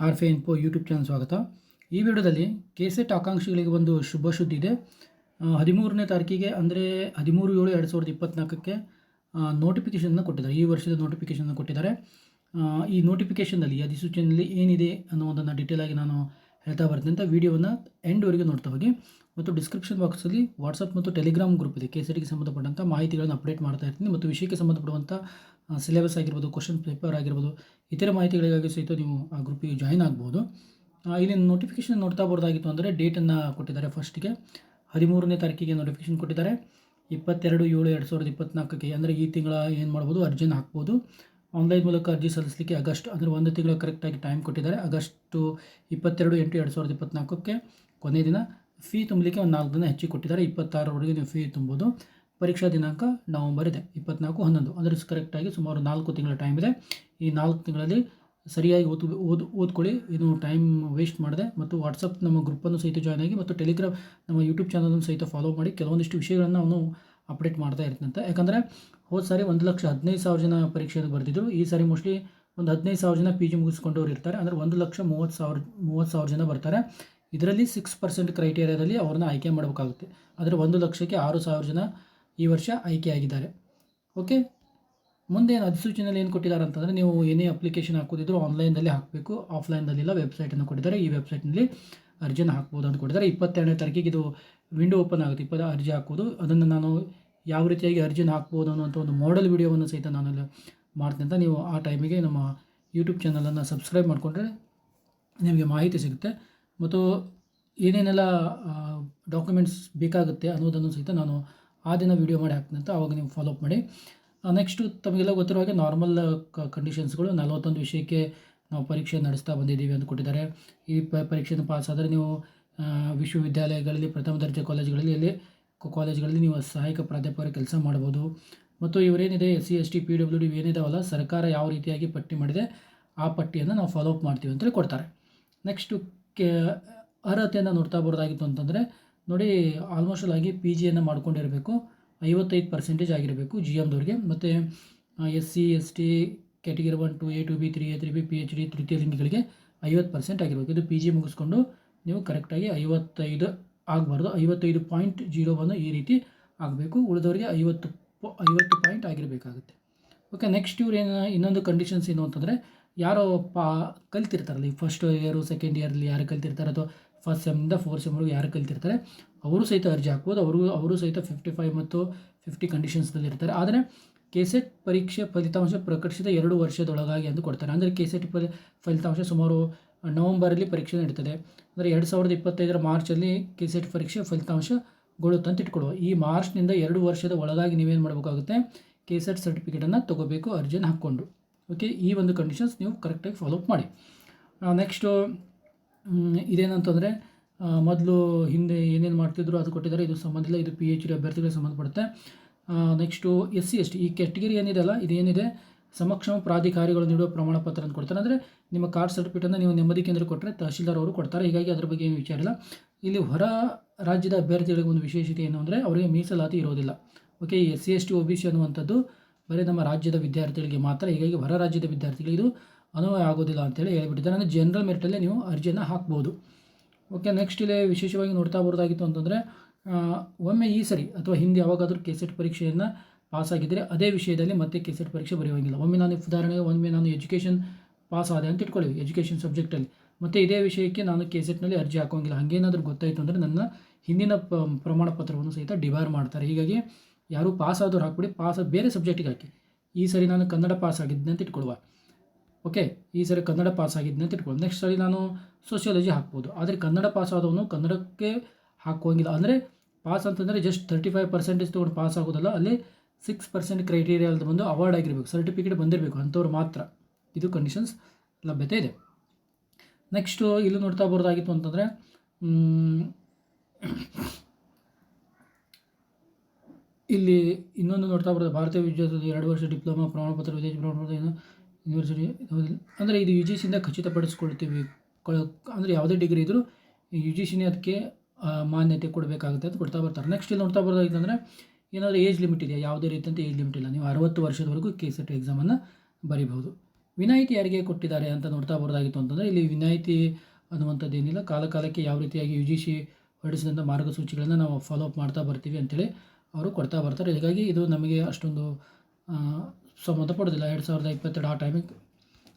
R ಫೆ info YouTube channel ಸ್ವಾಗತ. ಈ ವಿಡಿಯೋದಲ್ಲಿ ಕೆಸೆಟ್ ಆಕಾಂಕ್ಷಿಗಳಿಗೆ ಒಂದು ಶುಭ ಸುದ್ದಿ ಇದೆ. ಹದಿಮೂರನೇ ತಾರೀಕಿಗೆ ಅಂದರೆ ಹದಿಮೂರು ಏಳು ಎರಡು ಸಾವಿರದ ಇಪ್ಪತ್ತ್ನಾಲ್ಕಕ್ಕೆ ನೋಟಿಫಿಕೇಷನ್ನ ಕೊಟ್ಟಿದ್ದಾರೆ. ಈ ವರ್ಷದ ನೋಟಿಫಿಕೇಷನ್ನ ಕೊಟ್ಟಿದ್ದಾರೆ. ಈ ನೋಟಿಫಿಕೇಷನ್ನಲ್ಲಿ ಅಧಿಸೂಚನೆಯಲ್ಲಿ ಏನಿದೆ ಅನ್ನೋದನ್ನು ಡೀಟೇಲ್ ಆಗಿ ನಾನು ಹೇಳ್ತಾ ಬರ್ತೀನಿ ಅಂತ ವೀಡಿಯೋವನ್ನು ಎಂಡ್ವರೆಗೆ ನೋಡ್ತಾ ಹೋಗಿ. ಮತ್ತು ಡಿಸ್ಕ್ರಿಪ್ಷನ್ ಬಾಕ್ಸಲ್ಲಿ ವಾಟ್ಸಪ್ ಮತ್ತು ಟೆಲಿಗ್ರಾಮ್ ಗ್ರೂಪ್ ಇದೆ. ಕೆಸೆಟ್ಗೆ ಸಂಬಂಧಪಟ್ಟಂಥ ಮಾಹಿತಿಗಳನ್ನು ಅಪ್ಡೇಟ್ ಮಾಡ್ತಾ ಇರ್ತೀನಿ. ಮತ್ತು ವಿಷಯಕ್ಕೆ ಸಂಬಂಧಪಡುವಂಥ ಸಿಲೆಬಸ್ ಆಗಿರ್ಬೋದು ಕ್ವಶನ್ ಪೇಪರ್ ಆಗಿರ್ಬೋದು, ಇತರ ಮಾಹಿತಿಗಳಿಗಾಗಿ ಸಹಿತ ನೀವು ಆ ಗ್ರೂಪಿಗೆ ಜಾಯಿನ್ ಆಗ್ಬೋದು. ಇಲ್ಲಿ ನೋಟಿಫಿಕೇಷನ್ ನೋಡ್ತಾ ಬರೋದಾಗಿತ್ತು ಅಂದರೆ ಡೇಟನ್ನು ಕೊಟ್ಟಿದ್ದಾರೆ ಫಸ್ಟಿಗೆ ಹದಿಮೂರನೇ ತಾರೀಕಿಗೆ ನೋಟಿಫಿಕೇಶನ್ ಕೊಟ್ಟಿದ್ದಾರೆ. ಇಪ್ಪತ್ತೆರಡು ಏಳು ಎರಡು ಸಾವಿರದ ಇಪ್ಪತ್ನಾಲ್ಕಕ್ಕೆ, ಅಂದರೆ ಈ ತಿಂಗಳ ಏನು ಮಾಡ್ಬೋದು ಅರ್ಜಿನ ಹಾಕ್ಬೋದು. ಆನ್ಲೈನ್ ಮೂಲಕ ಅರ್ಜಿ ಸಲ್ಲಿಸಲಿಕ್ಕೆ ಆಗಸ್ಟ್, ಅಂದರೆ ಒಂದು ತಿಂಗಳ ಕರೆಕ್ಟಾಗಿ ಟೈಮ್ ಕೊಟ್ಟಿದ್ದಾರೆ. ಆಗಸ್ಟು ಇಪ್ಪತ್ತೆರಡು ಎಂಟು ಎರಡು ಸಾವಿರದ ಇಪ್ಪತ್ತ್ನಾಲ್ಕಕ್ಕೆ ಕೊನೆಯ ದಿನ. ಫೀ ತುಂಬಲಿಕ್ಕೆ ಒಂದು ನಾಲ್ಕು ದಿನ ಹೆಚ್ಚಿಗೆ ಕೊಟ್ಟಿದ್ದಾರೆ. ಇಪ್ಪತ್ತಾರರವರೆಗೆ ನೀವು ಫೀ ತುಂಬೋದು. ಪರೀಕ್ಷಾ ದಿನಾಂಕ ನವಂಬರ್ ಇದೆ, ಇಪ್ಪತ್ನಾಲ್ಕು, ಹನ್ನೊಂದು. ಅಂದರೆ ಕರೆಕ್ಟಾಗಿ ಸುಮಾರು ನಾಲ್ಕು ತಿಂಗಳ ಟೈಮ್ ಇದೆ. ಈ ನಾಲ್ಕು ತಿಂಗಳಲ್ಲಿ ಸರಿಯಾಗಿ ಓದ್ ಓದು, ಓದ್ಕೊಳ್ಳಿ. ಇದು ಟೈಮ್ ವೇಸ್ಟ್ ಮಾಡಿದೆ. ಮತ್ತು ವಾಟ್ಸಪ್ ನಮ್ಮ ಗ್ರೂಪನ್ನು ಸಹಿತ ಜಾಯ್ನ್ ಆಗಿ ಮತ್ತು ಟೆಲಿಗ್ರಾಮ್ ನಮ್ಮ ಯೂಟ್ಯೂಬ್ ಚಾನಲನ್ನು ಸಹಿತ ಫಾಲೋ ಮಾಡಿ ಕೆಲವೊಂದಿಷ್ಟು ವಿಷಯಗಳನ್ನು ಅವನು ಅಪ್ಡೇಟ್ ಮಾಡ್ತಾ ಇರ್ತಂತೆ ಯಾಕಂದರೆ ಹೋದ ಸಾರಿ ಒಂದು ಲಕ್ಷ ಹದಿನೈದು ಸಾವಿರ ಜನ ಪರೀಕ್ಷೆಯನ್ನು ಬರೆದಿದ್ರು ಈ ಸಾರಿ ಮೋಸ್ಟ್ಲಿ ಒಂದು ಹದಿನೈದು ಸಾವಿರ ಜನ ಪಿ ಜಿ ಮುಗಿಸ್ಕೊಂಡವ್ರು ಇರ್ತಾರೆ. ಅಂದರೆ ಒಂದು ಲಕ್ಷ ಮೂವತ್ತು ಸಾವಿರ ಮೂವತ್ತು ಸಾವಿರ ಜನ ಬರ್ತಾರೆ. ಇದರಲ್ಲಿ ಸಿಕ್ಸ್ ಪರ್ಸೆಂಟ್ ಕ್ರೈಟೇರಿಯಾದಲ್ಲಿ ಅವ್ರನ್ನ ಆಯ್ಕೆ ಮಾಡಬೇಕಾಗುತ್ತೆ. ಆದರೆ ಒಂದು ಲಕ್ಷಕ್ಕೆ ಆರು ಸಾವಿರ ಜನ ಈ ವರ್ಷ ಆಯ್ಕೆಯಾಗಿದ್ದಾರೆ. ಓಕೆ ಮುಂದೆ ಏನು ಅಧಿಸೂಚನೆಯಲ್ಲಿ ಏನು ಕೊಟ್ಟಿದ್ದಾರೆ ಅಂತಂದರೆ ನೀವು ಏನೇ ಅಪ್ಲಿಕೇಶನ್ ಹಾಕೋದಿದ್ರು ಆನ್ಲೈನಲ್ಲಿ ಹಾಕಬೇಕು. ಆಫ್ಲೈನಲ್ಲಿಲ್ಲ ವೆಬ್ಸೈಟನ್ನು ಕೊಟ್ಟಿದ್ದಾರೆ. ಈ ವೆಬ್ಸೈಟ್ನಲ್ಲಿ ಅರ್ಜಿನ ಹಾಕ್ಬೋದು ಅಂತ ಕೊಟ್ಟಿದ್ದಾರೆ. ಇಪ್ಪತ್ತೆರಡನೇ ತಾರೀಕಿಗೆ ಇದು ವಿಂಡೋ ಓಪನ್ ಆಗುತ್ತೆ. ಇಪ್ಪತ್ತು ಅರ್ಜಿ ಹಾಕೋದು. ಅದನ್ನು ನಾನು ಯಾವ ರೀತಿಯಾಗಿ ಅರ್ಜಿನ ಹಾಕ್ಬೋದು ಅನ್ನೋಂಥ ಒಂದು ಮಾಡಲ್ ವಿಡಿಯೋವನ್ನು ಸಹಿತ ನಾನು ಮಾಡ್ತೀನಿ ಅಂತ ನೀವು ಆ ಟೈಮಿಗೆ ನಮ್ಮ ಯೂಟ್ಯೂಬ್ ಚಾನಲನ್ನು ಸಬ್ಸ್ಕ್ರೈಬ್ ಮಾಡಿಕೊಂಡ್ರೆ ನಿಮಗೆ ಮಾಹಿತಿ ಸಿಗುತ್ತೆ. ಮತ್ತು ಏನೇನೆಲ್ಲ ಡಾಕ್ಯುಮೆಂಟ್ಸ್ ಬೇಕಾಗುತ್ತೆ ಅನ್ನೋದನ್ನು ಸಹಿತ ನಾನು ಆ ದಿನ ವೀಡಿಯೋ ಮಾಡಿ ಹಾಕ್ತೀನಿ ಅಂತ ಆವಾಗ ನೀವು ಫಾಲೋ ಅಪ್ ಮಾಡಿ. ನೆಕ್ಸ್ಟು ತಮಗೆಲ್ಲ ಗೊತ್ತಿರೋ ಹಾಗೆ ನಾರ್ಮಲ್ ಕಂಡೀಷನ್ಸ್ಗಳು ನಲವತ್ತೊಂದು ವಿಷಯಕ್ಕೆ ನಾವು ಪರೀಕ್ಷೆ ನಡೆಸ್ತಾ ಬಂದಿದ್ದೀವಿ ಅಂತ ಕೊಟ್ಟಿದ್ದಾರೆ. ಈ ಪ, ಪರೀಕ್ಷೆಯನ್ನು ಪಾಸ್ ಆದರೆ ನೀವು ವಿಶ್ವವಿದ್ಯಾಲಯಗಳಲ್ಲಿ, ಪ್ರಥಮ ದರ್ಜೆ ಕಾಲೇಜುಗಳಲ್ಲಿ ಅಲ್ಲಿ ಕಾಲೇಜ್ಗಳಲ್ಲಿ ನೀವು ಸಹಾಯಕ ಪ್ರಾಧ್ಯಾಪಕರ ಕೆಲಸ ಮಾಡ್ಬೋದು ಮತ್ತು ಇವರೇನಿದೆ, S C, S T, P W D ಏನಿದಾವಲ್ಲ, ಸರ್ಕಾರ ಯಾವ ರೀತಿಯಾಗಿ ಪಟ್ಟಿ ಮಾಡಿದೆ, ಆ ಪಟ್ಟಿಯನ್ನು ನಾವು ಫಾಲೋ ಅಪ್ ಮಾಡ್ತೀವಿ ಅಂತೇಳಿ ಕೊಡ್ತಾರೆ ನೆಕ್ಸ್ಟು ಕೆ, ಅರ್ಹತೆಯನ್ನು ನೋಡ್ತಾ ಬರೋದಾಗಿತ್ತು ಅಂತಂದರೆ ನೋಡಿ ಆಲ್ಮೋಸ್ಟ್ ಆಗಿ ಪಿ ಜಿಯನ್ನು ಮಾಡ್ಕೊಂಡಿರಬೇಕು. ಐವತ್ತೈದು ಪರ್ಸೆಂಟೇಜ್ ಆಗಿರಬೇಕು ಜಿ ಎಮ್ದವ್ರಿಗೆ ಮತ್ತು S C S T category one two A two B three A three B P H D ತೃತೀಯ ಲಿಂಗಿಗಳಿಗೆ ಐವತ್ತು ಪರ್ಸೆಂಟ್ ಆಗಿರಬೇಕು. ಇದು ಪಿ ಜಿ ಮುಗಿಸ್ಕೊಂಡು ನೀವು ಕರೆಕ್ಟಾಗಿ ಐವತ್ತೈದು ಆಗಬಾರ್ದು. ಐವತ್ತೈದು ಪಾಯಿಂಟ್ ಜೀರೋ ಒನ್ ಈ ರೀತಿ ಆಗಬೇಕು. ಉಳಿದವರಿಗೆ ಐವತ್ತು ಐವತ್ತು ಪಾಯಿಂಟ್ ಆಗಿರಬೇಕಾಗುತ್ತೆ. ಓಕೆ ನೆಕ್ಸ್ಟ್ ಇವ್ರು ಏನು, ಇನ್ನೊಂದು ಕಂಡೀಷನ್ಸ್ ಏನು ಅಂತಂದರೆ, ಯಾರೋ ಪಾ, ಕಲ್ತಿರ್ತಾರಲ್ಲ, ಈ ಫಸ್ಟ್ ಇಯರು ಸೆಕೆಂಡ್ ಇಯರಲ್ಲಿ ಯಾರು ಕಲ್ತಿರ್ತಾರೆ ಅಥವಾ ಫಸ್ಟ್ ಸೆಮ್ಮಿಂದ ಸೆಮ್ ಸೆಮ್ವರೆಗೂ ಯಾರು ಕಲ್ತಿರ್ತಾರೆ, ಅವರು ಸಹಿತ ಅರ್ಜಿ ಹಾಕ್ಬೋದು, ಅವರು ಅವರು ಸಹಿತ ಫಿಫ್ಟಿ ಫೈವ್ ಮತ್ತು ಫಿಫ್ಟಿ ಕಂಡೀಷನ್ಸ್ನಲ್ಲಿ ಇರ್ತಾರೆ. ಆದರೆ ಕೆಸೆಟ್ ಪರೀಕ್ಷೆ ಫಲಿತಾಂಶ ಪ್ರಕಟಿಸಿದ ಎರಡು ವರ್ಷದೊಳಗಾಗಿ ಎಂದು ಕೊಡ್ತಾರೆ. ಅಂದರೆ ಕೆಸೆಟ್ ಫಲಿ, ಫಲಿತಾಂಶ ಸುಮಾರು ನವಂಬರಲ್ಲಿ ಪರೀಕ್ಷೆ ನಡೀತದೆ. ಅಂದರೆ ಎರಡು ಸಾವಿರದ ಇಪ್ಪತ್ತೈದರ ಮಾರ್ಚಲ್ಲಿ ಕೆಸೆಟ್ ಪರೀಕ್ಷೆ ಫಲಿತಾಂಶಗೊಳ್ಳುತ್ತೆ ಅಂತ ಇಟ್ಕೊಳ್ಳುವ ಈ ಮಾರ್ಚ್ನಿಂದ ಎರಡು ವರ್ಷದ ಒಳಗಾಗಿ ನೀವೇನು ಮಾಡಬೇಕಾಗುತ್ತೆ? ಕೆಸೆಟ್ ಸರ್ಟಿಫಿಕೇಟನ್ನು ತೊಗೋಬೇಕು ಅರ್ಜಿಯನ್ನು ಹಾಕ್ಕೊಂಡು. ಓಕೆ ಈ ಒಂದು ಕಂಡೀಷನ್ಸ್ ನೀವು ಕರೆಕ್ಟಾಗಿ ಫಾಲೋಅಪ್ ಮಾಡಿ. ನೆಕ್ಸ್ಟು ಇದೇನಂತಂದರೆ ಮೊದಲು ಹಿಂದೆ ಏನೇನು ಮಾಡ್ತಿದ್ರು ಅದು ಕೊಟ್ಟಿದ್ದಾರೆ. ಇದು ಸಂಬಂಧ ಇಲ್ಲ. ಇದು ಪಿ ಎಚ್ ಡಿ ಅಭ್ಯರ್ಥಿಗಳಿಗೆ ಸಂಬಂಧಪಡುತ್ತೆ. Next S C S T ಈ ಕ್ಯಾಟಗರಿ ಏನಿದೆಯಲ್ಲ, ಇದೇನಿದೆ? ಸಮಕ್ಷಮ ಪ್ರಾಧಿಕಾರಿಗಳು ನೀಡುವ ಪ್ರಮಾಣ ಅಂತ ಕೊಡ್ತಾರೆ. ಅಂದರೆ ನಿಮ್ಮ ಕಾರ್ಡ್ ಸರ್ಟಿಫಿಕೇಟನ್ನು ನೀವು ನೆಮ್ಮದಿ ಕೇಂದ್ರ ಕೊಟ್ಟರೆ ತಹಶೀಲ್ದಾರ್ ಅವರು ಕೊಡ್ತಾರೆ. ಹೀಗಾಗಿ ಅದ್ರ ಬಗ್ಗೆ ಏನು ವಿಚಾರ ಇಲ್ಲ. ಇಲ್ಲಿ ಹೊರ ರಾಜ್ಯದ ಅಭ್ಯರ್ಥಿಗಳಿಗೆ ಒಂದು ವಿಶೇಷತೆ ಏನು ಅಂದರೆ, ಅವರಿಗೆ ಮೀಸಲಾತಿ ಇರೋದಿಲ್ಲ. Okay S C S T O B C ಅನ್ನುವಂಥದ್ದು ಬರೀ ನಮ್ಮ ರಾಜ್ಯದ ವಿದ್ಯಾರ್ಥಿಗಳಿಗೆ ಮಾತ್ರ. ಹೀಗಾಗಿ ಹೊರ ರಾಜ್ಯದ ವಿದ್ಯಾರ್ಥಿಗಳಿಗೆ ಇದು ಅನ್ವಯ ಆಗೋದಿಲ್ಲ ಅಂತೇಳಿ ಹೇಳ್ಬಿಟ್ಟಿದ್ದಾರೆ. ಅಂದರೆ ಜನರಲ್ ಮೆರಿಟಲ್ಲೇ ನೀವು ಅರ್ಜಿಯನ್ನು ಹಾಕ್ಬೋದು. ಓಕೆ ನೆಕ್ಸ್ಟ್ ಇಲ್ಲಿ ವಿಶೇಷವಾಗಿ ನೋಡ್ತಾ ಬರೋದಾಗಿತ್ತು ಅಂತಂದರೆ ಒಮ್ಮೆ ಈ ಸರಿ ಅಥವಾ ಹಿಂದೆ ಯಾವಾಗಾದರೂ ಕೆಸೆಟ್ ಪರೀಕ್ಷೆಯನ್ನು ಪಾಸ್ ಆಗಿದ್ದರೆ ಅದೇ ವಿಷಯದಲ್ಲಿ ಮತ್ತೆ ಕೆಸೆಟ್ ಪರೀಕ್ಷೆ ಬರೆಯುವಂಗಿಲ್ಲ. ಒಮ್ಮೆ ನಾನು ಉದಾಹರಣೆಗೆ ಒಮ್ಮೆ ನಾನು ಎಜುಕೇಷನ್ ಪಾಸ್ ಆದೆ ಅಂತ ಇಟ್ಕೊಳ್ಳಿ ಎಜುಕೇಷನ್ ಸಬ್ಜೆಕ್ಟಲ್ಲಿ ಮತ್ತು ಇದೇ ವಿಷಯಕ್ಕೆ ನಾನು ಕೆಸೆಟ್ನಲ್ಲಿ ಅರ್ಜಿ ಹಾಕೋಂಗಿಲ್ಲ ಹಾಗೇನಾದರೂ ಗೊತ್ತಾಯಿತು ಅಂದರೆ ನನ್ನ ಹಿಂದಿನ ಪ, ಪ್ರಮಾಣ ಪತ್ರವನ್ನು ಸಹಿತ ಡಿಬಾರ್ ಮಾಡ್ತಾರೆ. ಹೀಗಾಗಿ ಯಾರು ಪಾಸ್ ಆದವ್ರು ಹಾಕ್ಬಿಡಿ ಪಾಸ್ ಬೇರೆ ಸಬ್ಜೆಕ್ಟಿಗೆ ಹಾಕಿ. ಈ ಸರಿ ನಾನು ಕನ್ನಡ ಪಾಸ್ ಆಗಿದ್ದೆ ಅಂತ ಇಟ್ಕೊಳ್ಳುವ. ಓಕೆ ಈ ಸರಿ ಕನ್ನಡ ಪಾಸ್ ಆಗಿದ್ದೆ ಅಂತ ಇಟ್ಕೊಳ್ಳಿ ನೆಕ್ಸ್ಟ್ ಸರಿ ನಾನು ಸೋಷಿಯಾಲಜಿ ಹಾಕ್ಬೋದು. ಆದರೆ ಕನ್ನಡ ಪಾಸ್ ಆದವನು ಕನ್ನಡಕ್ಕೆ ಹಾಕುವಂಗಿಲ್ಲ. ಅಂದರೆ ಪಾಸ್ ಅಂತಂದರೆ ಜಸ್ಟ್ ತರ್ಟಿ ಫೈವ್ ಪರ್ಸೆಂಟೇಜ್ ತೊಗೊಂಡು ಪಾಸ್ ಆಗೋದಲ್ಲ, ಅಲ್ಲಿ ಸಿಕ್ಸ್ ಪರ್ಸೆಂಟ್ ಕ್ರೈಟೀರಿಯಾ ಬಂದು ಅವಾರ್ಡ್ ಆಗಿರಬೇಕು ಸರ್ಟಿಫಿಕೇಟ್ ಬಂದಿರಬೇಕು, ಅಂಥವ್ರು ಮಾತ್ರ. ಇದು ಕಂಡೀಷನ್ಸ್ ಲಭ್ಯತೆ ಇದೆ. ನೆಕ್ಸ್ಟು ಇಲ್ಲಿ ನೋಡ್ತಾ ಬರೋದಾಗಿತ್ತು ಅಂತಂದರೆ ಇಲ್ಲಿ ಇನ್ನೊಂದು ನೋಡ್ತಾ ಬರೋದು, ಭಾರತೀಯ ವಿದ್ಯಾರ್ಥಿ ಎರಡು ವರ್ಷ ಡಿಪ್ಲೊಮಾ ಪ್ರಮಾಣಪತ್ರ, ವಿದೇಶಿ ಪ್ರಮಾಣಪತ್ರ ಯೂನಿವರ್ಸಿಟಿ ಅಂದರೆ ಇದು ಯು ಜಿ ಸಿಯಿಂದ ಖಚಿತಪಡಿಸ್ಕೊಳ್ತೀವಿ. ಅಂದರೆ ಯಾವುದೇ ಡಿಗ್ರಿ ಇದ್ದರೂ ಯು ಜಿ ಸಿನೇ ಅದಕ್ಕೆ ಮಾನ್ಯತೆ ಕೊಡಬೇಕಾಗುತ್ತೆ ಅಂತ ಕೊಡ್ತಾ ಬರ್ತಾರೆ. ನೆಕ್ಸ್ಟ್ ಇಲ್ಲಿ ನೋಡ್ತಾ ಬರೋದಾಗಿತ್ತಂದರೆ ಏನಾದರೂ ಏಜ್ ಲಿಮಿಟ್ ಇದೆಯಾ? ಯಾವುದೇ ರೀತಿಯಂತ ಏಜ್ ಲಿಮಿಟ್ ಇಲ್ಲ. ನೀವು ಅರವತ್ತು ವರ್ಷದವರೆಗೂ ಕೆ ಸೆಟ್ ಎಕ್ಸಾಮನ್ನು ಬರೀಬಹುದು. ವಿನಾಯಿತಿ ಯಾರಿಗೆ ಕೊಟ್ಟಿದ್ದಾರೆ ಅಂತ ನೋಡ್ತಾ ಬರೋದಾಗಿತ್ತು ಅಂತಂದರೆ ಇಲ್ಲಿ ವಿನಾಯಿತಿ ಅನ್ನುವಂಥದ್ದು ಏನಿಲ್ಲ. ಕಾಲ ಕಾಲಕ್ಕೆ ಯಾವ ರೀತಿಯಾಗಿ ಯು ಜಿ ಸಿ ಹೊರಡಿಸಿದಂಥ ಮಾರ್ಗಸೂಚಿಗಳನ್ನು ನಾವು ಫಾಲೋ ಅಪ್ ಮಾಡ್ತಾ ಬರ್ತೀವಿ ಅಂತೇಳಿ ಅವರು ಕೊಡ್ತಾ ಬರ್ತಾರೆ. ಹೀಗಾಗಿ ಇದು ನಮಗೆ ಅಷ್ಟೊಂದು ಆ, ಪಡೋದಿಲ್ಲ. ಎರಡು ಸಾವಿರದ ಇಪ್ಪತ್ತೆರಡು ಆ ಟೈಮಿಗೆ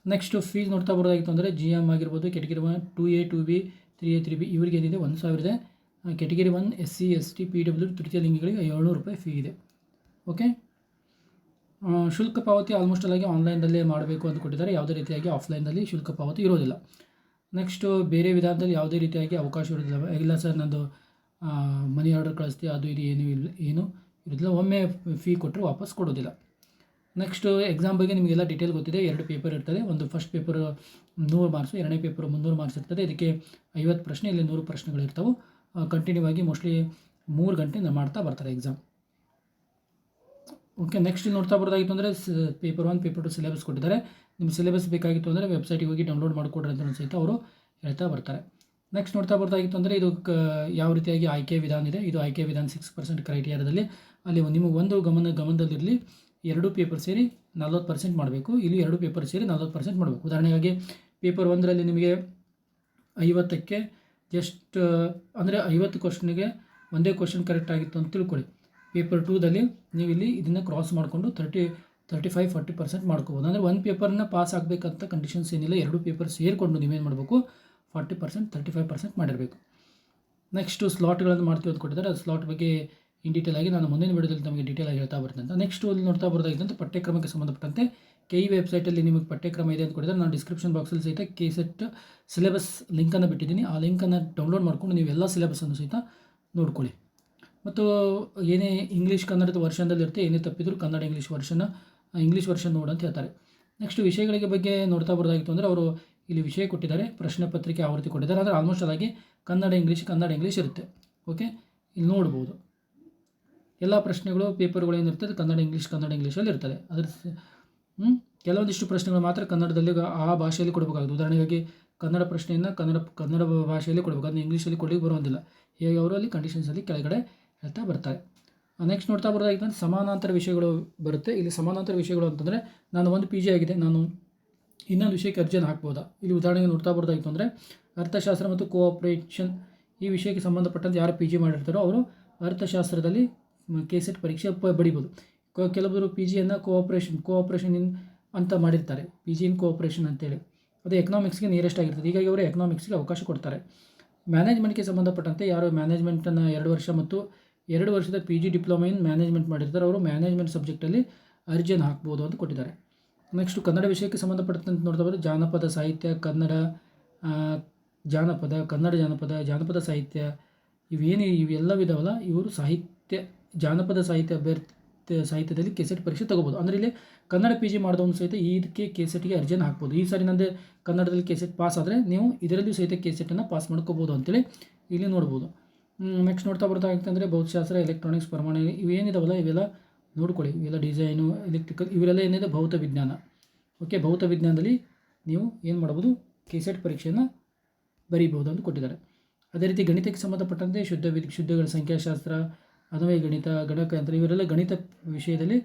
ನೆಕ್ಸ್ಟು ಫೀಸ್ ನೋಡ್ತಾ ಬರೋದಾಗಿತ್ತು ಅಂದರೆ ಜಿ ಎಂ ಆಗಿರ್ಬೋದು category one two A two B three A three B ಇವರಿಗೆ ಏನಿದೆ? ಒಂದು ಸಾವಿರ ಇದೆ. Category one S C S T P W ತೃತೀಯ ಲಿಂಗಿಗಳಿಗೆ ಏಳ್ನೂರು ರೂಪಾಯಿ ಫೀ ಇದೆ. ಓಕೆ ಶುಲ್ಕ ಪಾವತಿ ಆಲ್ಮೋಸ್ಟ್ ಆಗಿ ಆನ್ಲೈನಲ್ಲೇ ಮಾಡಬೇಕು ಅಂತ ಕೊಟ್ಟಿದ್ದಾರೆ. ಯಾವುದೇ ರೀತಿಯಾಗಿ ಆಫ್ಲೈನಲ್ಲಿ ಶುಲ್ಕ ಪಾವತಿ ಇರೋದಿಲ್ಲ. ನೆಕ್ಸ್ಟು ಬೇರೆ ವಿಧಾನದಲ್ಲಿ ಯಾವುದೇ ರೀತಿಯಾಗಿ ಅವಕಾಶ ಇರೋದಿಲ್ಲ. ಇಲ್ಲ ಸರ್ ನಂದು ಮನಿ ಆರ್ಡರ್ ಕಳಿಸ್ತೀವಿ ಅದು ಇದು ಏನೂ ಇಲ್ಲ ಏನು ಇರೋದಿಲ್ಲ. ಒಮ್ಮೆ ಫೀ ಕೊಟ್ಟರೆ ವಾಪಸ್ ಕೊಡೋದಿಲ್ಲ. ನೆಕ್ಸ್ಟು ಎಕ್ಸಾಮ್ ಬಗ್ಗೆ ನಿಮಗೆಲ್ಲ ಡೀಟೇಲ್ ಗೊತ್ತಿದೆ. ಎರಡು ಪೇಪರ್ ಇರ್ತದೆ. ಒಂದು ಫಸ್ಟ್ ಪೇಪರ್ ನೂರು ಮಾರ್ಕ್ಸು ಎರಡನೇ ಪೇಪರ್ ಮುನ್ನೂರು ಮಾರ್ಕ್ಸ್ ಇರ್ತದೆ. ಇದಕ್ಕೆ ಐವತ್ತು ಪ್ರಶ್ನೆ, ಇಲ್ಲಿ ನೂರು ಪ್ರಶ್ನೆಗಳು ಇರ್ತವೆ. ಕಂಟಿನ್ಯೂ ಆಗಿ ಮೋಸ್ಟ್ಲಿ ಮೂರು ಗಂಟೆ ಮಾಡ್ತಾ ಬರ್ತಾರೆ ಎಕ್ಸಾಮ್ ಓಕೆ ನೆಕ್ಸ್ಟ್ ನೋಡ್ತಾ ಬರೋದಾಗಿತ್ತು ಅಂದರೆ paper one paper two syllabus ಕೊಟ್ಟಿದ್ದಾರೆ. ನಿಮ್ಮ ಸಿಲೆಬಸ್ ಬೇಕಾಗಿತ್ತು ಅಂದರೆ ವೆಬ್ಸೈಟಿಗೆ ಹೋಗಿ ಡೌನ್ಲೋಡ್ ಮಾಡಿಕೊಡ್ರಿ ಅಂತ ಸಹಿತ ಅವರು ಹೇಳ್ತಾ ಬರ್ತಾರೆ. ನೆಕ್ಸ್ಟ್ ನೋಡ್ತಾ ಬರ್ತಾಗಿತ್ತು ಅಂದರೆ, ಇದು ಯಾವ ರೀತಿಯಾಗಿ ಆಯ್ಕೆ ವಿಧಾನ ಇದೆ. ಇದು ಆಯ್ಕೆ ವಿಧಾನ ಸಿಕ್ಸ್ ಪರ್ಸೆಂಟ್ ಕ್ರೈಟೇರಿಯಾದಲ್ಲಿ ಅಲ್ಲಿ ನಿಮಗೆ ಒಂದು ಗಮನ, ಗಮನದಲ್ಲಿರಲಿ. ಎರಡು ಪೇಪರ್ ಸೇರಿ ನಲ್ವತ್ತು ಪರ್ಸೆಂಟ್ ಮಾಡಬೇಕು. ಇಲ್ಲಿ ಎರಡು ಪೇಪರ್ ಸೇರಿ ನಲ್ವತ್ತು ಪರ್ಸೆಂಟ್ ಮಾಡಬೇಕು. ಉದಾಹರಣೆಗಾಗಿ ಪೇಪರ್ ಒಂದರಲ್ಲಿ ನಿಮಗೆ ಐವತ್ತಕ್ಕೆ ಜಸ್ಟ್ ಅಂದರೆ ಐವತ್ತು ಕ್ವಶನ್ಗೆ ಒಂದೇ ಕ್ವಶನ್ ಕರೆಕ್ಟ್ ಆಗಿತ್ತು ಅಂತ ತಿಳ್ಕೊಳ್ಳಿ. ಪೇಪರ್ ಟೂದಲ್ಲಿ ನೀವು ಇಲ್ಲಿ ಇದನ್ನು ಕ್ರಾಸ್ ಮಾಡಿಕೊಂಡು thirty thirty five forty percent ಮಾಡ್ಕೋಬೋದು. ಅಂದರೆ ಒಂದು ಪೇಪರ್ನ ಪಾಸ್ ಆಗಬೇಕಂತ ಕಂಡೀಷನ್ಸ್ ಏನಿಲ್ಲ, ಎರಡು ಪೇಪರ್ ಸೇರಿಕೊಂಡು ನೀವೇನು ಮಾಡಬೇಕು? Forty percent thirty five percent ಮಾಡಿರಬೇಕು ನೆಕ್ಸ್ಟು ಸ್ಲಾಟ್ಗಳನ್ನು ಮಾಡ್ತೀವಿ ಅಂತ ಕೊಟ್ಟಿದ್ದಾರೆ ಸ್ಲಾಟ್ ಬಗ್ಗೆ ಇನ್ ಡೀಟೇಲ್ ಆಗಿ ನಾನು ಮುಂದಿನ ವಿಡಿಯೋದಲ್ಲಿ ನಮಗೆ ಡೀಟೇಲ್ ಆಗಿ ಹೇಳ್ತಾ ಬರ್ತೇನೆ ಅಂತ. ನೆಕ್ಸ್ಟ್ ಅಲ್ಲಿ ನೋಡ್ತಾ ಬರೋದಾಗಿದ್ದಂತೆ ಪಠ್ಯಕ್ರಮಕ್ಕೆ ಸಂಬಂಧಪಟ್ಟಂತೆ ಕೆ ಇ ವೆಬ್ಸೈಟಲ್ಲಿ ನಿಮಗೆ ಪಠ್ಯಕ್ರಮ ಇದೆ ಅಂತ ಕೊಟ್ಟಿದ್ದಾರೆ. ನಾನು ಡಿಸ್ಕ್ರಿಪ್ಷನ್ ಬಾಕ್ಸಲ್ಲಿ ಸಹಿತ ಕೆ ಸೆಟ್ ಸಿಲೆಬಸ್ ಲಿಂಕನ್ನು ಬಿಟ್ಟಿದ್ದೀನಿ. ಆ ಲಿಂಕನ್ನು ಡೌನ್ಲೋಡ್ ಮಾಡಿಕೊಂಡು ನೀವು ಎಲ್ಲ ಸಿಲೆಬಸ್ಸನ್ನು ಸಹಿತ ನೋಡ್ಕೊಳ್ಳಿ. ಮತ್ತು ಏನೇ ಇಂಗ್ಲೀಷ್ ಕನ್ನಡದ ವರ್ಷನ್ದಲ್ಲಿ ಇರುತ್ತೆ, ಏನೇ ತಪ್ಪಿದ್ರು ಕನ್ನಡ ಇಂಗ್ಲೀಷ್ ವರ್ಷನ ಇಂಗ್ಲೀಷ್ ವರ್ಷನ್ ನೋಡು ಅಂತ ಹೇಳ್ತಾರೆ. ನೆಕ್ಸ್ಟ್ ವಿಷಯಗಳಿಗೆ ಬಗ್ಗೆ ನೋಡ್ತಾ ಬರೋದಾಗಿತ್ತು ಅಂದರೆ ಅವರು ಇಲ್ಲಿ ವಿಷಯ ಕೊಟ್ಟಿದ್ದಾರೆ. ಪ್ರಶ್ನೆ ಪತ್ರಿಕೆ ಆವೃತ್ತಿ ಕೊಟ್ಟಿದ್ದಾರೆ. ಅಂದರೆ ಆಲ್ಮೋಸ್ಟ್ ಅದಾಗಿ ಕನ್ನಡ ಇಂಗ್ಲೀಷ್ ಕನ್ನಡ ಇಂಗ್ಲೀಷ್ ಇರುತ್ತೆ. ಓಕೆ ಇಲ್ಲಿ ನೋಡ್ಬೋದು. ಎಲ್ಲ ಪ್ರಶ್ನೆಗಳು ಪೇಪರ್ಗಳು ಏನಿರ್ತದೆ ಕನ್ನಡ ಇಂಗ್ಲೀಷ್ ಕನ್ನಡ ಇಂಗ್ಲೀಷಲ್ಲಿ ಇರ್ತದೆ. ಅದ್ರ ಕೆಲವೊಂದಿಷ್ಟು ಪ್ರಶ್ನೆಗಳು ಮಾತ್ರ ಕನ್ನಡದಲ್ಲಿ ಆ ಭಾಷೆಯಲ್ಲಿ ಕೊಡಬೇಕಾಗುತ್ತೆ. ಉದಾಹರಣೆಗಾಗಿ ಕನ್ನಡ ಪ್ರಶ್ನೆಯನ್ನು ಕನ್ನಡ ಕನ್ನಡ ಭಾಷೆಯಲ್ಲಿ ಕೊಡಬೇಕು. ಅದನ್ನ ಇಂಗ್ಲೀಷಲ್ಲಿ ಕೊಡಲಿಕ್ಕೆ ಬರೋದಿಲ್ಲ ಹೇಗೆ ಅವರು ಅಲ್ಲಿ ಕಂಡೀಷನ್ಸಲ್ಲಿ ಕೆಳಗಡೆ ಹೇಳ್ತಾ ಬರ್ತಾರೆ. ನೆಕ್ಸ್ಟ್ ನೋಡ್ತಾ ಬರೋದಾಗಿದ್ದಂದ್ರೆ ಸಮಾನಾಂತರ ವಿಷಯಗಳು ಬರುತ್ತೆ. ಇಲ್ಲಿ ಸಮಾನಾಂತರ ವಿಷಯಗಳು ಅಂತಂದರೆ ನಾನು ಒಂದು ಪಿ ಜಿ ಆಗಿದೆ. ನಾನು ಇನ್ನೊಂದು ವಿಷಯಕ್ಕೆ ಅರ್ಜಿಯನ್ನು ಹಾಕ್ಬೋದಾ? ಇಲ್ಲಿ ಉದಾಹರಣೆಗೆ ನೋಡ್ತಾ ಬರೋದಾಗಿತ್ತು ಅಂದರೆ ಅರ್ಥಶಾಸ್ತ್ರ ಮತ್ತು ಕೋಆಪ್ರೇಷನ್ ಈ ವಿಷಯಕ್ಕೆ ಸಂಬಂಧಪಟ್ಟಂತೆ ಯಾರು ಪಿ ಜಿ ಮಾಡಿರ್ತಾರೋ, ಅವರು ಅರ್ಥಶಾಸ್ತ್ರದಲ್ಲಿ ಕೆ ಸೆಟ್ ಪರೀಕ್ಷೆ ಪ, ಬಡಿಬೋದು. ಕೆಲವರು ಪಿ ಜಿಯನ್ನು ಕೋಆಪ್ರೇಷನ್ ಕೋಆಪ್ರೇಷನ್ ಇನ್ ಅಂತ ಮಾಡಿರ್ತಾರೆ. ಪಿ ಜಿ ಇನ್ ಕೋಆಪ್ರೇಷನ್ ಅಂತೇಳಿ. ಅದು ಎಕನಾಮಿಕ್ಸ್ಗೆ ನಿಯರೆಸ್ಟ್ ಆಗಿರ್ತದೆ. ಹೀಗಾಗಿ ಅವರು ಎಕನಾಮಿಕ್ಸ್ಗೆ ಅವಕಾಶ ಕೊಡ್ತಾರೆ. ಮ್ಯಾನೇಜ್ಮೆಂಟ್ಗೆ ಸಂಬಂಧಪಟ್ಟಂತೆ ಯಾರು ಮ್ಯಾನೇಜ್ಮೆಂಟನ್ನು ಎರಡು ವರ್ಷ ಮತ್ತು ಎರಡು ವರ್ಷದ P G diploma in management ಮಾಡಿರ್ತಾರೆ. ಅವರು ಮ್ಯಾನೇಜ್ಮೆಂಟ್ ಸಬ್ಜೆಕ್ಟಲ್ಲಿ ಅರ್ಜಿಯನ್ನು ಹಾಕ್ಬೋದು ಅಂತ ಕೊಟ್ಟಿದ್ದಾರೆ. ನೆಕ್ಸ್ಟು ಕನ್ನಡ ವಿಷಯಕ್ಕೆ ಸಂಬಂಧಪಟ್ಟಂತೆ ನೋಡ್ತಾ ಬಂದರೆ ಜಾನಪದ ಸಾಹಿತ್ಯ, ಕನ್ನಡ ಜಾನಪದ ಕನ್ನಡ ಜಾನಪದ ಜಾನಪದ ಸಾಹಿತ್ಯ, ಇವೇನು ಇವೆಲ್ಲ ವಿಧವಲ್ಲ ಇವರು ಸಾಹಿತ್ಯ ಜಾನಪದ ಸಾಹಿತ್ಯ ಅಭ್ಯರ್ಥಿ, ಸಾಹಿತ್ಯದಲ್ಲಿ ಕೆಸೆಟ್ ಪರೀಕ್ಷೆ ತಗೋಬೋದು. ಅಂದರೆ ಇಲ್ಲಿ ಕನ್ನಡ ಪಿ ಜಿ ಮಾಡಿದವನು ಸಹಿತ ಇದಕ್ಕೆ ಕೆಸೆಟ್ಗೆ ಅರ್ಜಿಯನ್ನು ಹಾಕ್ಬೋದು. ಈ ಸಾರಿ ನಂದೇ ಕನ್ನಡದಲ್ಲಿ ಕೆಸೆಟ್ ಪಾಸ್ ಆದರೆ ನೀವು ಇದರಲ್ಲಿಯೂ ಸಹಿತ ಕೆಸೆಟನ್ನು ಪಾಸ್ ಮಾಡ್ಕೋಬೋದು ಅಂತೇಳಿ ಇಲ್ಲಿ ನೋಡ್ಬೋದು. ನೆಕ್ಸ್ಟ್ ನೋಡ್ತಾ ಬರ್ತಾ ಅಂತಂದರೆ ಭೌತಶಾಸ್ತ್ರ ಎಲೆಕ್ಟ್ರಾನಿಕ್ಸ್ ಪರಮಾಣು ಇವೇನಿದಾವಲ್ಲ ಇವೆಲ್ಲ ನೋಡ್ಕೊಳ್ಳಿ. ಇವೆಲ್ಲ ಡಿಸೈನು ಎಲೆಕ್ಟ್ರಿಕಲ್ ಇವರೆಲ್ಲ ಏನಿದೆ? ಭೌತ ವಿಜ್ಞಾನ. ಓಕೆ ಭೌತ ವಿಜ್ಞಾನದಲ್ಲಿ ನೀವು ಏನು ಮಾಡ್ಬೋದು? ಕೆಸೆಟ್ ಪರೀಕ್ಷೆಯನ್ನು ಬರೀಬಹುದು ಅಂತ ಕೊಟ್ಟಿದ್ದಾರೆ. ಅದೇ ರೀತಿ ಗಣಿತಕ್ಕೆ ಸಂಬಂಧಪಟ್ಟಂತೆ ಶುದ್ಧ ಶುದ್ಧಗಳ ಸಂಖ್ಯಾಶಾಸ್ತ್ರ ಅನ್ವಯ ಗಣಿತ ಗಣಕಯಂತ್ರ ಇವರೆಲ್ಲ ಗಣಿತ ವಿಷಯದಲ್ಲಿ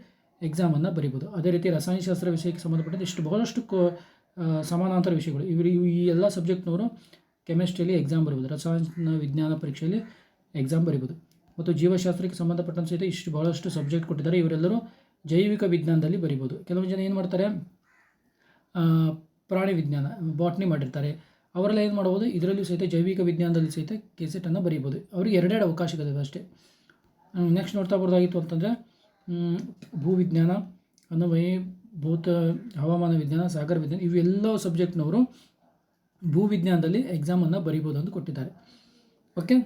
ಎಕ್ಸಾಮನ್ನು ಬರೀಬೋದು. ಅದೇ ರೀತಿ ರಸಾಯನಶಾಸ್ತ್ರ ವಿಷಯಕ್ಕೆ ಸಂಬಂಧಪಟ್ಟಂತೆ ಇಷ್ಟು ಬಹಳಷ್ಟು ಕೋ ಸಮಾನಾಂತರ ವಿಷಯಗಳು. ಇವರು ಇವು ಈ ಎಲ್ಲ ಸಬ್ಜೆಕ್ಟ್ನವರು ಕೆಮಿಸ್ಟ್ರಿಯಲ್ಲಿ ಎಕ್ಸಾಮ್ ಬರಿಬೋದು. ರಸಾಯನ ವಿಜ್ಞಾನ ಪರೀಕ್ಷೆಯಲ್ಲಿ ಎಕ್ಸಾಮ್ ಬರೀಬೋದು. ಮತ್ತು ಜೀವಶಾಸ್ತ್ರಕ್ಕೆ ಸಂಬಂಧಪಟ್ಟಂತೆ ಸಹಿತ ಇಷ್ಟು ಬಹಳಷ್ಟು ಸಬ್ಜೆಕ್ಟ್ ಕೊಟ್ಟಿದ್ದಾರೆ. ಇವರೆಲ್ಲರೂ ಜೈವಿಕ ವಿಜ್ಞಾನದಲ್ಲಿ ಬರೀಬೋದು. ಕೆಲವು ಜನ ಏನು ಮಾಡ್ತಾರೆ ಪ್ರಾಣಿ ವಿಜ್ಞಾನ, ಬಾಟ್ನಿ ಮಾಡಿರ್ತಾರೆ. ಅವರೆಲ್ಲ ಏನು ಮಾಡ್ಬೋದು, ಇದರಲ್ಲೂ ಸಹಿತ ಜೈವಿಕ ವಿಜ್ಞಾನದಲ್ಲಿ ಸಹಿತ ಕೆಸೆಟನ್ನು ಬರೀಬೋದು. ಅವ್ರಿಗೆ ಎರಡೆರಡು ಅವಕಾಶಗಳಿವೆ ಅಷ್ಟೇ. ನೆಕ್ಸ್ಟ್ ನೋಡ್ತಾ ಬರೋದಾಗಿತ್ತು ಅಂತಂದರೆ ಭೂವಿಜ್ಞಾನ ಅನ್ನೋ ಭೂತ, ಹವಾಮಾನ ವಿಜ್ಞಾನ, ಸಾಗರ ವಿಜ್ಞಾನ ಇವೆಲ್ಲ ಸಬ್ಜೆಕ್ಟ್ನವರು ಭೂವಿಜ್ಞಾನದಲ್ಲಿ ಎಕ್ಸಾಮನ್ನು ಬರಿಬೋದು ಅಂತ ಕೊಟ್ಟಿದ್ದಾರೆ. ಓಕೆ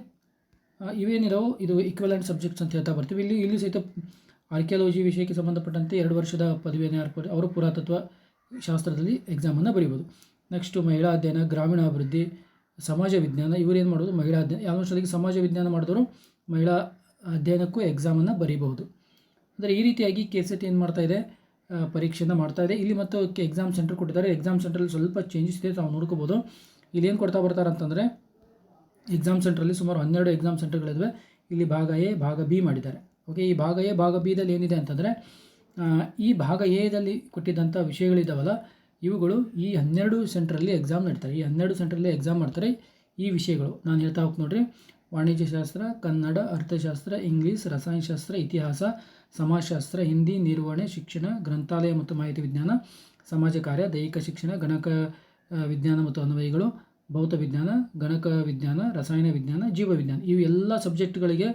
ಇವೇನಿರೋ ಇದು ಇಕ್ವಲೆಂಟ್ ಸಬ್ಜೆಕ್ಟ್ಸ್ ಅಂತ ಹೇಳ್ತಾ ಬರ್ತೀವಿ. ಇಲ್ಲಿ ಇಲ್ಲಿ ಸಹಿತ ಆರ್ಕಿಯಾಲಜಿ ವಿಷಯಕ್ಕೆ ಸಂಬಂಧಪಟ್ಟಂತೆ ಎರಡು ವರ್ಷದ ಪದವಿಯನ್ನು ಯಾರು ಅವರು ಪುರಾತತ್ವ ಶಾಸ್ತ್ರದಲ್ಲಿ ಎಕ್ಸಾಮನ್ನು ಬರಿಬೋದು. ನೆಕ್ಸ್ಟು ಮಹಿಳಾ ಅಧ್ಯಯನ, ಗ್ರಾಮೀಣ ಅಭಿವೃದ್ಧಿ, ಸಮಾಜ ವಿಜ್ಞಾನ, ಇವರು ಏನು ಮಾಡೋದು? ಮಹಿಳಾ ಅಧ್ಯಯನ ಯಾವಷ್ಟೊತ್ತಿಗೆ ಸಮಾಜ ವಿಜ್ಞಾನ ಮಾಡಿದವರು ಮಹಿಳಾ ಅಧ್ಯಯನಕ್ಕೂ ಎಕ್ಸಾಮನ್ನು ಬರೀಬಹುದು. ಅಂದರೆ ಈ ರೀತಿಯಾಗಿ ಕೆ ಸೆಟ್ ಏನು ಮಾಡ್ತಾ ಇದೆ? ಪರೀಕ್ಷೆಯನ್ನು ಮಾಡ್ತಾ ಇದೆ. ಇಲ್ಲಿ ಮತ್ತು ಎಕ್ಸಾಮ್ ಸೆಂಟರ್ ಕೊಟ್ಟಿದ್ದಾರೆ. ಎಕ್ಸಾಮ್ ಸೆಂಟ್ರಲ್ಲಿ ಸ್ವಲ್ಪ ಚೇಂಜಸ್ ಇದೆ, ತಾವು ನೋಡ್ಕೋಬೋದು. ಇಲ್ಲಿ ಏನು ಕೊಡ್ತಾ ಬರ್ತಾರೆ ಅಂತಂದರೆ ಎಕ್ಸಾಮ್ ಸೆಂಟ್ರಲ್ಲಿ ಸುಮಾರು ಹನ್ನೆರಡು ಎಕ್ಸಾಮ್ ಸೆಂಟರ್ಗಳಿವೆ ಇಲ್ಲಿ ಭಾಗ ಎ ಭಾಗ ಬಿ ಮಾಡಿದ್ದಾರೆ. ಓಕೆ ಈ ಭಾಗ ಎ ಭಾಗ ಬಿದಲ್ಲಿ ಏನಿದೆ ಅಂತಂದರೆ ಈ ಭಾಗ ಎದಲ್ಲಿ ಕೊಟ್ಟಿದ್ದಂಥ ವಿಷಯಗಳಿದ್ದಾವಲ್ಲ ಇವುಗಳು ಈ ಹನ್ನೆರಡು ಸೆಂಟ್ರಲ್ಲಿ ಎಕ್ಸಾಮ್ ನಡೀತಾರೆ. ಈ ಹನ್ನೆರಡು ಸೆಂಟ್ರಲ್ಲಿ ಎಕ್ಸಾಮ್ ಮಾಡ್ತಾರೆ ಈ ವಿಷಯಗಳು. ನಾನು ಹೇಳ್ತಾ ಹೋಗ್ತೀನಿ ನೋಡ್ರಿ. ವಾಣಿಜ್ಯಶಾಸ್ತ್ರ, ಕನ್ನಡ, ಅರ್ಥಶಾಸ್ತ್ರ, ಇಂಗ್ಲೀಷ್, ರಸಾಯನಶಾಸ್ತ್ರ, ಇತಿಹಾಸ, ಸಮಾಜಶಾಸ್ತ್ರ, ಹಿಂದಿ, ನಿರ್ವಹಣೆ, ಶಿಕ್ಷಣ, ಗ್ರಂಥಾಲಯ ಮತ್ತು ಮಾಹಿತಿ ವಿಜ್ಞಾನ, ಸಮಾಜ ಕಾರ್ಯ, ದೈಹಿಕ ಶಿಕ್ಷಣ, ಗಣಕ ವಿಜ್ಞಾನ ಮತ್ತು ಅನ್ವಯಗಳು, ಭೌತ ವಿಜ್ಞಾನ, ಗಣಕ ವಿಜ್ಞಾನ, ರಸಾಯನ ವಿಜ್ಞಾನ, ಜೀವ ವಿಜ್ಞಾನ. ಇವು ಎಲ್ಲ ಸಬ್ಜೆಕ್ಟ್ಗಳಿಗೆ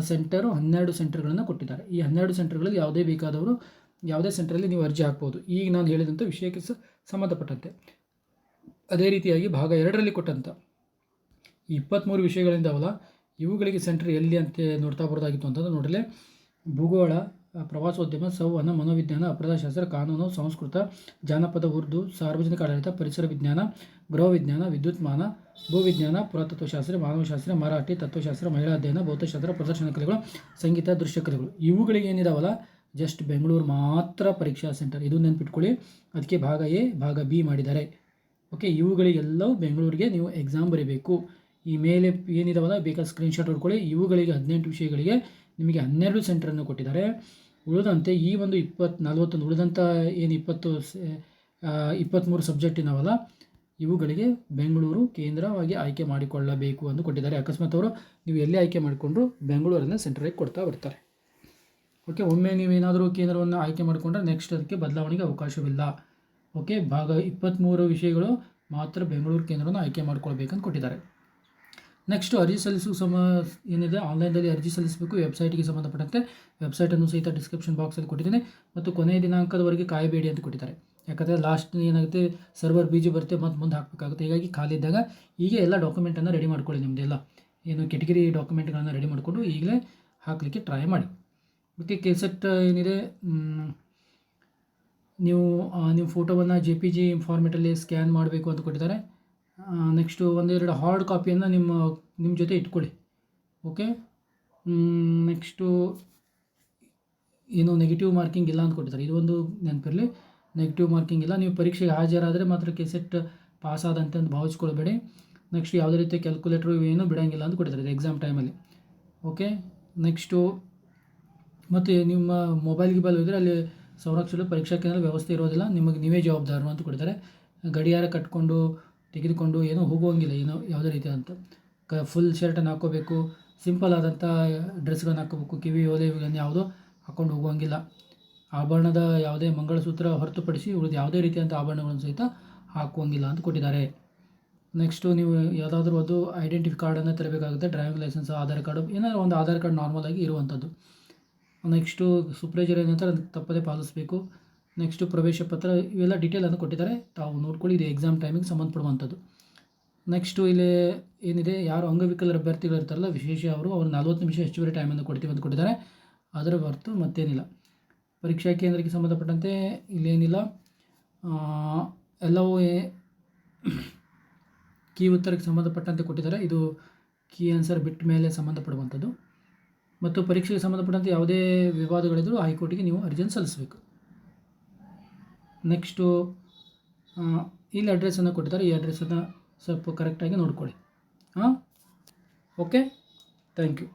ಸೆಂಟರು, ಹನ್ನೆರಡು ಸೆಂಟರ್ಗಳನ್ನು ಕೊಟ್ಟಿದ್ದಾರೆ. ಈ ಹನ್ನೆರಡು ಸೆಂಟರ್ಗಳಲ್ಲಿ ಯಾವುದೇ ಬೇಕಾದವರು ಯಾವುದೇ ಸೆಂಟ್ರಲ್ಲಿ ನೀವು ಅರ್ಜಿ ಹಾಕ್ಬೋದು. ಈಗ ನಾನು ಹೇಳಿದಂಥ ವಿಷಯಕ್ಕೆ ಸಂಬಂಧಪಟ್ಟಂತೆ. ಅದೇ ರೀತಿಯಾಗಿ ಭಾಗ ಎರಡರಲ್ಲಿ ಕೊಟ್ಟಂಥ ಈ ಇಪ್ಪತ್ತ್ಮೂರು ವಿಷಯಗಳಿಂದಾವಲ್ಲ, ಇವುಗಳಿಗೆ ಸೆಂಟರ್ ಎಲ್ಲಿ ಅಂತ ನೋಡ್ತಾ ಬರೋದಾಗಿತ್ತು ಅಂತಂದ್ರೆ ನೋಡಲೇ ಭೂಗೋಳ ಪ್ರವಾಸೋದ್ಯಮ, ಸಂವಹನ, ಮನೋವಿಜ್ಞಾನ, ಅಪರಾಧಶಾಸ್ತ್ರ, ಕಾನೂನು, ಸಂಸ್ಕೃತ, ಜಾನಪದ, ಉರ್ದು, ಸಾರ್ವಜನಿಕ ಆಡಳಿತ, ಪರಿಸರ ವಿಜ್ಞಾನ, ಗೃಹ ವಿಜ್ಞಾನ ವಿದ್ಯುತ್ಮಾನ ಭೂವಿಜ್ಞಾನ ಪುರಾತತ್ವಶಾಸ್ತ್ರ, ಮಾನವಶಾಸ್ತ್ರ, ಮರಾಠಿ, ತತ್ವಶಾಸ್ತ್ರ, ಮಹಿಳಾ ಅಧ್ಯಯನ, ಭೌತಶಾಸ್ತ್ರ, ಪ್ರದರ್ಶನ ಕಲೆಗಳು, ಸಂಗೀತ, ದೃಶ್ಯ ಕಲೆಗಳು. ಇವುಗಳಿಗೆ ಏನಿದಾವಲ್ಲ ಜಸ್ಟ್ ಬೆಂಗಳೂರು ಮಾತ್ರ ಪರೀಕ್ಷಾ ಸೆಂಟರ್. ಇದು ನೆನ್ಪಿಟ್ಕೊಳ್ಳಿ. ಅದಕ್ಕೆ ಭಾಗ ಎ, ಭಾಗ ಬಿ ಮಾಡಿದ್ದಾರೆ. ಓಕೆ ಇವುಗಳಿಗೆಲ್ಲವೂ ಬೆಂಗಳೂರಿಗೆ ನೀವು ಎಕ್ಸಾಮ್ ಬರೀಬೇಕು. ಈ ಮೇಲೆ ಏನಿದಾವಲ್ಲ, ಬೇಕಾದ ಸ್ಕ್ರೀನ್ಶಾಟ್ ಹೊಡ್ಕೊಳ್ಳಿ. ಇವುಗಳಿಗೆ ಹದಿನೆಂಟು ವಿಷಯಗಳಿಗೆ ನಿಮಗೆ ಹನ್ನೆರಡು ಸೆಂಟರನ್ನು ಕೊಟ್ಟಿದ್ದಾರೆ. ಉಳಿದಂತೆ ಈ ಒಂದು ಇಪ್ಪತ್ತು ನಲ್ವತ್ತೊಂದು ಉಳಿದಂಥ ಏನು ಇಪ್ಪತ್ತು ಇಪ್ಪತ್ತ್ಮೂರು ಸಬ್ಜೆಕ್ಟ್ ಇದಾವಲ್ಲ, ಇವುಗಳಿಗೆ ಬೆಂಗಳೂರು ಕೇಂದ್ರವಾಗಿ ಆಯ್ಕೆ ಮಾಡಿಕೊಳ್ಳಬೇಕು ಎಂದು ಕೊಟ್ಟಿದ್ದಾರೆ. ಅಕಸ್ಮಾತ್ ಅವರು ನೀವು ಎಲ್ಲಿ ಆಯ್ಕೆ ಮಾಡಿಕೊಂಡ್ರು ಬೆಂಗಳೂರನ್ನು ಸೆಂಟ್ರಿಗೆ ಕೊಡ್ತಾ ಬರ್ತಾರೆ. ಓಕೆ ಒಮ್ಮೆ ನೀವೇನಾದರೂ ಕೇಂದ್ರವನ್ನು ಆಯ್ಕೆ ಮಾಡಿಕೊಂಡ್ರೆ ನೆಕ್ಸ್ಟ್ ಅದಕ್ಕೆ ಬದಲಾವಣೆಗೆ ಅವಕಾಶವಿಲ್ಲ. ಓಕೆ ಭಾಗ ಇಪ್ಪತ್ತ್ಮೂರು ವಿಷಯಗಳು ಮಾತ್ರ ಬೆಂಗಳೂರು ಕೇಂದ್ರವನ್ನು ಆಯ್ಕೆ ಮಾಡ್ಕೊಳ್ಬೇಕಂತ ಕೊಟ್ಟಿದ್ದಾರೆ. ನೆಕ್ಸ್ಟು ಅರ್ಜಿ ಸಲ್ಲಿಸುವ ಸಮ, ಏನಿದೆ? ಆನ್ಲೈನಲ್ಲಿ ಅರ್ಜಿ ಸಲ್ಲಿಸಬೇಕು, ವೆಬ್ಸೈಟ್ಗೆ ಸಂಬಂಧಪಟ್ಟಂತೆ ವೆಬ್ಸೈಟನ್ನು ಸಹಿತ ಡಿಸ್ಕ್ರಿಪ್ಷನ್ ಬಾಕ್ಸಲ್ಲಿ ಕೊಟ್ಟಿದ್ದೀನಿ ಮತ್ತು ಕೊನೆಯ ದಿನಾಂಕದವರೆಗೆ ಕಾಯಬೇಡಿ ಅಂತ ಕೊಟ್ಟಿದ್ದಾರೆ. ಯಾಕಂದರೆ ಲಾಸ್ಟ್ ಏನಾಗುತ್ತೆ? ಸರ್ವರ್ ಬೀಜಿ ಬರುತ್ತೆ ಮತ್ತು ಮುಂದೆ ಹಾಕಬೇಕಾಗುತ್ತೆ. ಹೀಗಾಗಿ ಖಾಲಿ ಇದ್ದಾಗ ಈಗ ಎಲ್ಲ ಡಾಕ್ಯುಮೆಂಟನ್ನು ರೆಡಿ ಮಾಡ್ಕೊಳ್ಳಿ ನಿಮ್ಮದೆಲ್ಲ ಏನು ಕೆಟಗರಿ ಡಾಕ್ಯುಮೆಂಟ್ಗಳನ್ನು ರೆಡಿ ಮಾಡಿಕೊಂಡು ಈಗಲೇ ಹಾಕಲಿಕ್ಕೆ ಟ್ರೈ ಮಾಡಿ. ಓಕೆ ಕೆಸೆಟ್ ಏನಿದೆ? ನೀವು ನಿಮ್ಮ ಫೋಟೋವನ್ನು ಜೆ ಪಿ ಜಿ ಫಾರ್ಮೆಟಲ್ಲಿ ಸ್ಕ್ಯಾನ್ ಮಾಡಬೇಕು ಅಂತ ಕೊಟ್ಟಿದ್ದಾರೆ. ನೆಕ್ಸ್ಟು ಒಂದೆರಡು ಹಾರ್ಡ್ ಕಾಪಿಯನ್ನು ನಿಮ್ಮ ನಿಮ್ಮ ಜೊತೆ ಇಟ್ಕೊಳ್ಳಿ. ಓಕೆ ನೆಕ್ಸ್ಟು ಏನು ನೆಗೆಟಿವ್ ಮಾರ್ಕಿಂಗ್ ಇಲ್ಲ ಅಂತ ಕೊಟ್ಟಿದ್ದಾರೆ ಇದೊಂದು ನೆನಪಿರಲಿ. ನೆಗೆಟಿವ್ ಮಾರ್ಕಿಂಗ್ ಇಲ್ಲ. ನೀವು ಪರೀಕ್ಷೆಗೆ ಹಾಜರಾದರೆ ಮಾತ್ರ ಕೆಸೆಟ್ ಪಾಸ್ ಆದಂತೆ ಅಂತ ಭಾವಿಸ್ಕೊಳ್ಬೇಡಿ. ನೆಕ್ಸ್ಟ್ ಯಾವುದೇ ರೀತಿಯ ಕ್ಯಾಲ್ಕುಲೇಟ್ರು ಏನು ಬಿಡೋಂಗಿಲ್ಲ ಅಂತ ಕೊಟ್ಟಿದ್ದಾರೆ ಎಕ್ಸಾಮ್ ಟೈಮಲ್ಲಿ ಓಕೆ ನೆಕ್ಸ್ಟು ಮತ್ತು ನಿಮ್ಮ ಮೊಬೈಲ್ ಗಿಬೈಲ್ ಹೋದರೆ ಅಲ್ಲಿ ಸಂರಕ್ಷಣೆ ಪರೀಕ್ಷಾ ಕೇಂದ್ರ ವ್ಯವಸ್ಥೆ ಇರೋದಿಲ್ಲ. ನಿಮಗೆ ನೀವೇ ಜವಾಬ್ದಾರರು ಅಂತ ಕೊಡ್ತಾರೆ ಗಡಿಯಾರ ಕಟ್ಕೊಂಡು ತೆಗೆದುಕೊಂಡು ಏನೂ ಹೋಗುವಂಗಿಲ್ಲ, ಏನೋ ಯಾವುದೇ ರೀತಿ ಅಂತ. ಕ ಫುಲ್ ಶರ್ಟನ್ನು ಹಾಕ್ಕೋಬೇಕು ಸಿಂಪಲ್ ಆದಂಥ ಡ್ರೆಸ್ಗಳನ್ನು ಹಾಕ್ಕೋಬೇಕು, ಕಿವಿ, ಓಲೆ ಇವುಗಳನ್ನು ಯಾವುದೋ ಹಾಕ್ಕೊಂಡು ಹೋಗುವಂಗಿಲ್ಲ. ಆಭರಣದ ಯಾವುದೇ ಮಂಗಳಸೂತ್ರ ಹೊರತುಪಡಿಸಿ ಉಳಿದ ಯಾವುದೇ ರೀತಿಯಂಥ ಆಭರಣಗಳನ್ನು ಸಹಿತ ಹಾಕುವಂಗಿಲ್ಲ ಅಂತ ಕೊಟ್ಟಿದ್ದಾರೆ. ನೆಕ್ಸ್ಟು ನೀವು ಯಾವುದಾದ್ರೂ ಒಂದು ಐಡೆಂಟಿಫಿ ಕಾರ್ಡನ್ನು ತರಬೇಕಾಗುತ್ತೆ ಡ್ರೈವಿಂಗ್ ಲೈಸೆನ್ಸ್ ಆಧಾರ್ ಕಾರ್ಡು ಏನಾದರೂ ಒಂದು ಆಧಾರ್ ಕಾರ್ಡ್ ನಾರ್ಮಲ್ ಆಗಿ ಇರುವಂಥದ್ದು. ನೆಕ್ಸ್ಟು ಸುಪ್ರೇಜರ್ ಏನಂತ ತಪ್ಪದೇ ಪಾಲಿಸಬೇಕು. ನೆಕ್ಸ್ಟು ಪ್ರವೇಶ ಪತ್ರ, ಇವೆಲ್ಲ ಡೀಟೇಲ್ ಅನ್ನು ಕೊಟ್ಟಿದ್ದಾರೆ. ತಾವು ನೋಡ್ಕೊಳ್ಳಿ, ಇದು ಎಕ್ಸಾಮ್ ಟೈಮಿಗೆ ಸಂಬಂಧಪಡುವಂಥದ್ದು. ನೆಕ್ಸ್ಟು ಇಲ್ಲಿ ಏನಿದೆ, ಯಾರು ಅಂಗವಿಕಲರ ಅಭ್ಯರ್ಥಿಗಳು ಇರ್ತಾರಲ್ಲ, ವಿಶೇಷ ಅವರು, ಅವ್ರು ನಲ್ವತ್ತು ನಿಮಿಷ ಹೆಚ್ಚುವರಿ ಟೈಮನ್ನು ಕೊಡ್ತೀವಿ ಅಂತ ಕೊಟ್ಟಿದ್ದಾರೆ. ಅದರ ಹೊರತು ಮತ್ತೇನಿಲ್ಲ. ಪರೀಕ್ಷಾ ಕೇಂದ್ರಕ್ಕೆ ಸಂಬಂಧಪಟ್ಟಂತೆ ಇಲ್ಲೇನಿಲ್ಲ. ಎಲ್ಲವೂ ಕೀ ಉತ್ತರಕ್ಕೆ ಸಂಬಂಧಪಟ್ಟಂತೆ ಕೊಟ್ಟಿದ್ದಾರೆ. ಇದು ಕೀ ಆನ್ಸರ್ ಬಿಟ್ಟ ಮೇಲೆ ಸಂಬಂಧಪಡುವಂಥದ್ದು. ಮತ್ತು ಪರೀಕ್ಷೆಗೆ ಸಂಬಂಧಪಟ್ಟಂತೆ ಯಾವುದೇ ವಿವಾದಗಳಿದ್ದರೂ ಹೈಕೋರ್ಟಿಗೆ ನೀವು ಅರ್ಜಿಯನ್ನು ಸಲ್ಲಿಸಬೇಕು. ನೆಕ್ಸ್ಟು ಇಲ್ಲಿ ಅಡ್ರೆಸ್ಸನ್ನು ಕೊಟ್ಟಿದ್ದಾರೆ. ಈ ಅಡ್ರೆಸ್ಸನ್ನು ಸ್ವಲ್ಪ ಕರೆಕ್ಟಾಗಿ ನೋಡ್ಕೊಳ್ಳಿ. ಹಾಂ ಓಕೆ ಥ್ಯಾಂಕ್ ಯು